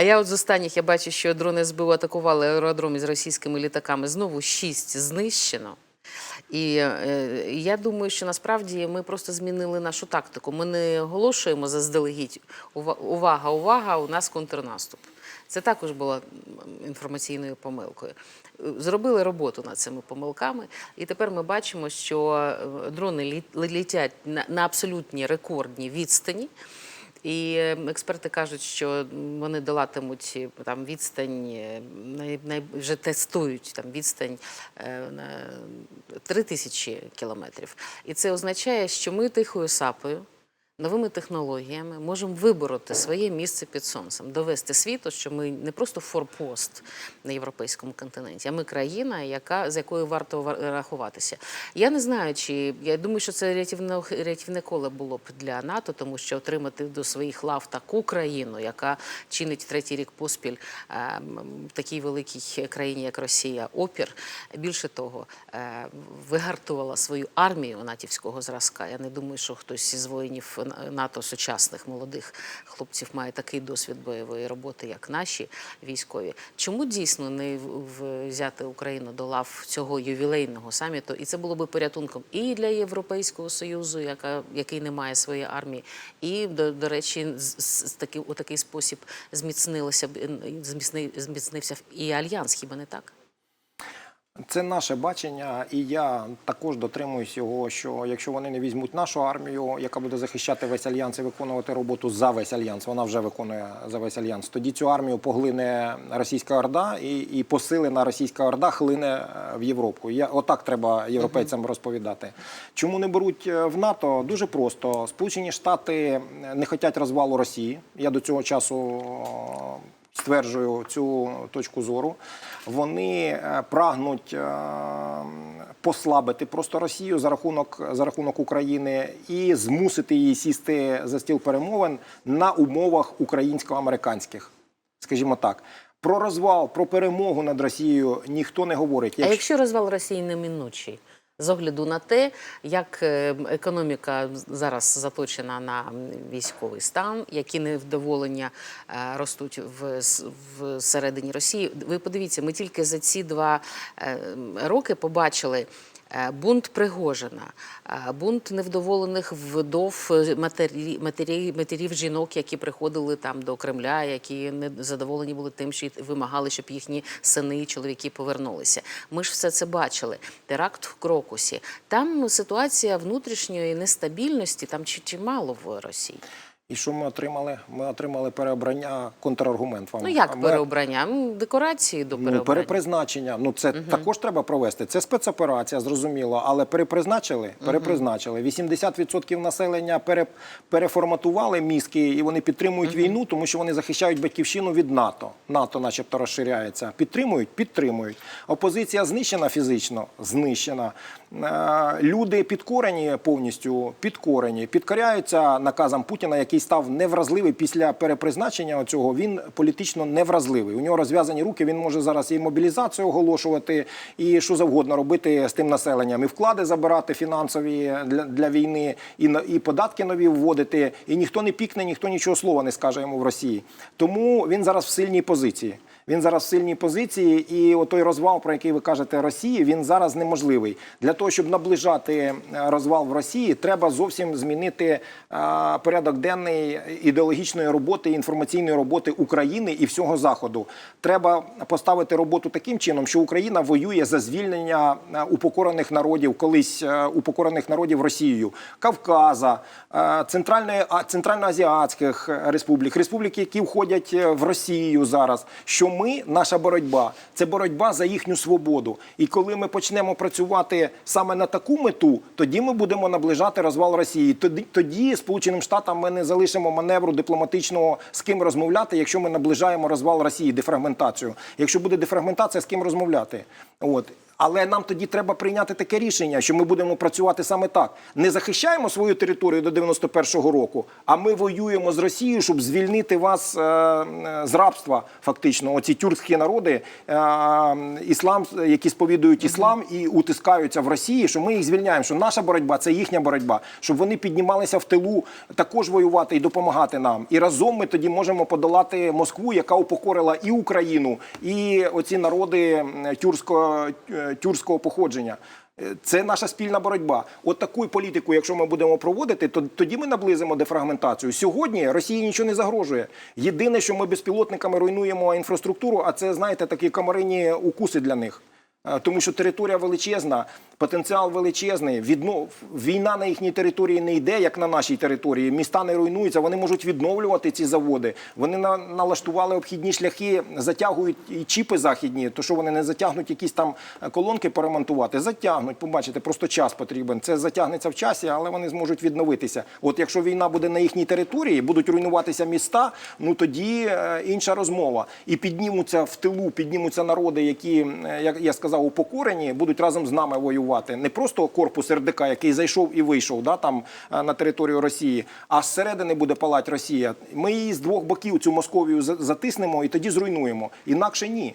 А я от з останніх я бачу, що дрони СБУ атакували аеродром із російськими літаками. Знову шість знищено. І е, я думаю, що насправді ми просто змінили нашу тактику. Ми не оголошуємо заздалегідь «Ува- увага, увага, у нас контрнаступ. Це також було інформаційною помилкою. Е, Зробили роботу над цими помилками, і тепер ми бачимо, що е, дрони літять на абсолютні рекордні відстані. І е, експерти кажуть, що вони долатимуть е, там відстань, е, вже тестують там відстань е, на 3 тисячі кілометрів. І це означає, що ми тихою сапою, новими технологіями можемо вибороти своє місце під сонцем, довести світу, що ми не просто форпост на європейському континенті, а ми країна, яка з якою варто ва- рахуватися. Я не знаю, чи я думаю, що це рятівне, рятівне коле було б для НАТО, тому що отримати до своїх лав таку країну, яка чинить третій рік поспіль е, такій великій країні, як Росія, опір. Більше того, е, вигартувала свою армію натівського зразка. Я не думаю, що хтось із воїнів НАТО сучасних молодих хлопців має такий досвід бойової роботи, як наші військові. Чому дійсно не взяти Україну до лав цього ювілейного саміту? І це було би порятунком і для Європейського союзу, яка який не має своєї армії, і до, до речі, з, таки у такий спосіб зміцнилося б зміцни, зміцнився і альянс. Хіба не так? Це наше бачення, і я також дотримуюсь його, що якщо вони не візьмуть нашу армію, яка буде захищати весь альянс і виконувати роботу за весь альянс, вона вже виконує за весь альянс. Тоді цю армію поглине російська орда, і, і посилена російська орда хлине е, в Європу. Я отак треба європейцям розповідати. Чому не беруть е, в НАТО? Дуже просто. Сполучені Штати не хочуть розвалу Росії. Я до цього часу. Стверджую цю точку зору. Вони е, прагнуть е, послабити просто Росію за рахунок за рахунок України і змусити її сісти за стіл перемовин на умовах українсько-американських, скажімо так. Про розвал, про перемогу над Росією ніхто не говорить. А якщо розвал Росії неминучий? З огляду на те, як е, економіка зараз заточена на військовий стан, які невдоволення е, ростуть в, в середині Росії. Ви подивіться, ми тільки за ці два е, роки побачили. Е, Бунт Пригожина, е, бунт невдоволених вдов е, матері, матері, матерів жінок, які приходили там до Кремля, які не задоволені були тим, що вимагали, щоб їхні сини і чоловіки повернулися. Ми ж все це бачили. Теракт в Крокусі. Там ситуація внутрішньої нестабільності, там чи чимало в Росії. І що ми отримали? Ми отримали переобрання контраргумент. Вам Ну як Ми- переобрання? Декорації до Ну, перепризначення. Ну це також треба провести. Це спецоперація, зрозуміло, але перепризначили. Перепризначили. 80% населення пере, переформатували мізки, і вони підтримують війну, тому що вони захищають батьківщину від НАТО. НАТО, начебто, розширяється. Підтримують, підтримують. Опозиція знищена фізично, знищена. Е, Люди підкорені повністю, підкорені, підкоряються наказам Путіна, який став невразливий після перепризначення цього. Він політично невразливий. У нього розв'язані руки. Він може зараз і мобілізацію оголошувати, і що завгодно робити з тим населенням, і вклади забирати фінансові для, для війни, і і податки нові вводити. І ніхто не пікне, ніхто нічого слова не скаже йому в Росії. Тому він зараз в сильній позиції. Він зараз в сильній позиції, і отой розвал, про який ви кажете Росії, він зараз неможливий. Для того, щоб наближати е, розвал в Росії, треба зовсім змінити е, порядок денний ідеологічної роботи, інформаційної роботи України і всього заходу. Треба поставити роботу таким чином, що Україна воює за звільнення е, упокорених народів, колись упокорених народів Росією, Кавказа, центральної центральноазіатських республік, республіки, які входять в Росію зараз. Що ми, наша боротьба, це боротьба за їхню свободу. І коли ми почнемо працювати саме на таку мету, тоді ми будемо наближати розвал Росії. Тоді, тоді Сполученим Штатам ми не залишимо маневру дипломатичного з ким розмовляти, якщо ми наближаємо розвал Росії, дефрагментацію. Якщо буде дефрагментація, з ким розмовляти. От. Але нам тоді треба прийняти таке рішення, що ми будемо працювати саме так. Не захищаємо свою територію до 91-го року, а ми воюємо з Росією, щоб звільнити вас е, е, з рабства, фактично. Оці тюркські народи, е, іслам, які сповідують іслам і утискаються в Росії, що ми їх звільняємо. Що наша боротьба це їхня боротьба, щоб вони піднімалися в тилу, також воювати і допомагати нам. І разом ми тоді можемо подолати Москву, яка упокорила і Україну, і оці народи м, тюркського, походження. Е, Це наша спільна боротьба. От таку політику, якщо ми будемо проводити, то тоді ми наблизимо дефрагментацію. Сьогодні Росії нічого не загрожує. Єдине, що ми безпілотниками руйнуємо інфраструктуру, а це знаєте такі комарині укуси для них. Е, Тому що територія величезна, потенціал величезний. Відно... Війна на їхній території не йде, як на нашій території. Міста не руйнуються, вони можуть відновлювати ці заводи. Вони на... налаштували обхідні шляхи, затягують і чіпи західні. То що вони не затягнуть якісь там е, колонки поремонтувати? Затягнуть. Побачите, просто час потрібен. Це затягнеться в часі, але вони зможуть відновитися. От якщо війна буде на їхній території, будуть руйнуватися міста, ну тоді е, інша розмова. І піднімуться в тилу, піднімуться народи, які, як я сказав, упокорені, будуть разом з нами воювати. Не просто корпус РДК, який зайшов і вийшов да, там, е, на територію Росії, а зсередини буде палати Росія. Ми її з двох боків цю Московію за- затиснемо і тоді зруйнуємо. Інакше ні.